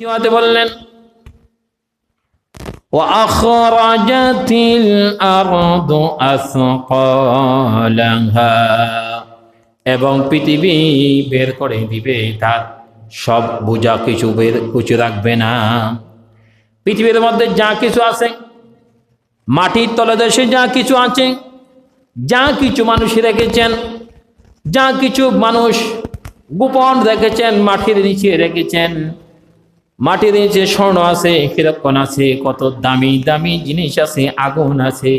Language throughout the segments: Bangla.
কিমাতে বললেন وأخرجت الأرض أثقالها এবং পৃথিবী বের করে দিবে তার সব বোঝা কিছু বের কিছু রাখবে না পৃথিবীর মধ্যে যা কিছু আছে মাটির তলদেশে যা কিছু আছে যা কিছু মানুষ রেখেছেন যা কিছু মানুষ গোপন রেখেছেন মাটির নিচে রেখেছেন মাটির নিচে স্বর্ণ আছে, হিরক্ষণ আছে, কত দামি দামি জিনিস আছে, আগুন আছে।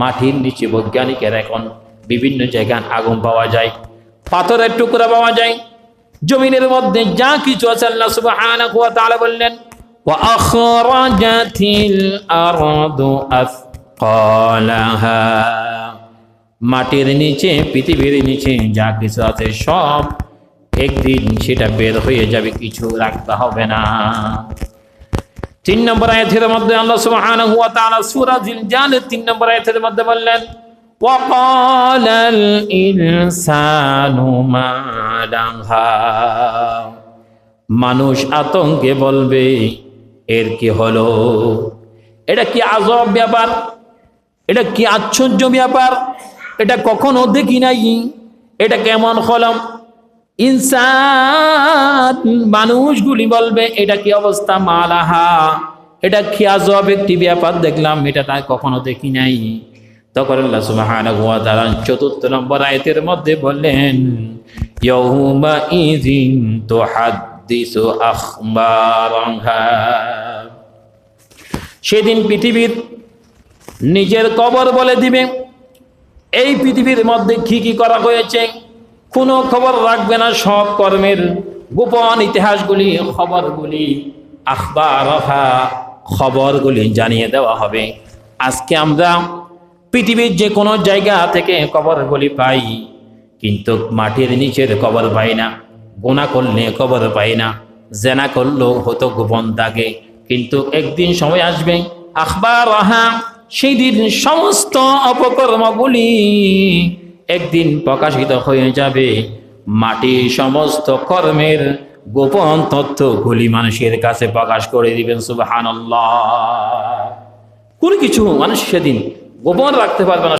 মাটির নিচে বৈজ্ঞানিকের এখন বিভিন্ন জায়গায় আগুন পাওয়া যায়, পাথরের টুকরা পাওয়া যায়। জমিনের মধ্যে যা কিছু আছে আল্লাহ সুবহানাহু ওয়া তাআলা বললেন, ওয়া আখরাজাতিল আরদু আথকালাহা মাটির নিচে, পৃথিবীর নিচে যা কিছু আছে সব একদিন সেটা বের হয়ে যাবে কিছু রাখতে হবে না তিন নম্বর আয়াতের মধ্যে আল্লাহ সুবহানাহু ওয়া তাআলা সূরা জিলজালের তিন নম্বর আয়াতের মধ্যে বললেন وقال الإنسان ما لها মানুষ আতঙ্কে বলবে এর কি হলো এটা কি আজব ব্যাপার এটা কি আশ্চর্য ব্যাপার এটা কখনো দেখি নাই এটা কেমন হলাম ইনসান, মানুষগুলি বলবে, এটা কি অবস্থা মালাহা? এটা কি আজব একটি ব্যাপার দেখলাম, এটা তাই কখনো দেখি নাই। তখন আল্লাহ সুবহানাহু ওয়া তাআলা চতুর্থ নম্বর আয়াতের মধ্যে বললেন, ইয়াউমা ইযিন তুহাদ্দিসু আখবারাহা সেদিন পৃথিবীর নিজের কবর বলে দিবে। এই পৃথিবীর মধ্যে কি কি করা হয়েছে? কোনো খবর রাখবে না সব কর্মের গোপন ইতিহাসগুলি, খবরগুলি আখবার খবরগুলি জানিয়ে দেওয়া হবে। আজকে আমরা পৃথিবীর যে কোনো জায়গা থেকে খবরগুলি পাই, কিন্তু মাটির নিচের খবর পাই না গোনা করলে খবর পাই না, জেনা করলেও হতো গোপন থাকে কিন্তু একদিন সময় আসবে আখবার সেই দিন সমস্ত অপকর্মগুলি একদিন প্রকাশিত হয়ে যাবে। মাটির সমস্ত কর্মের গোপন তথ্যগুলি মানুষের কাছে প্রকাশ করে দিবেন সুবাহ কোন কিছু মানুষ সেদিন গোপন রাখতে পারবে না।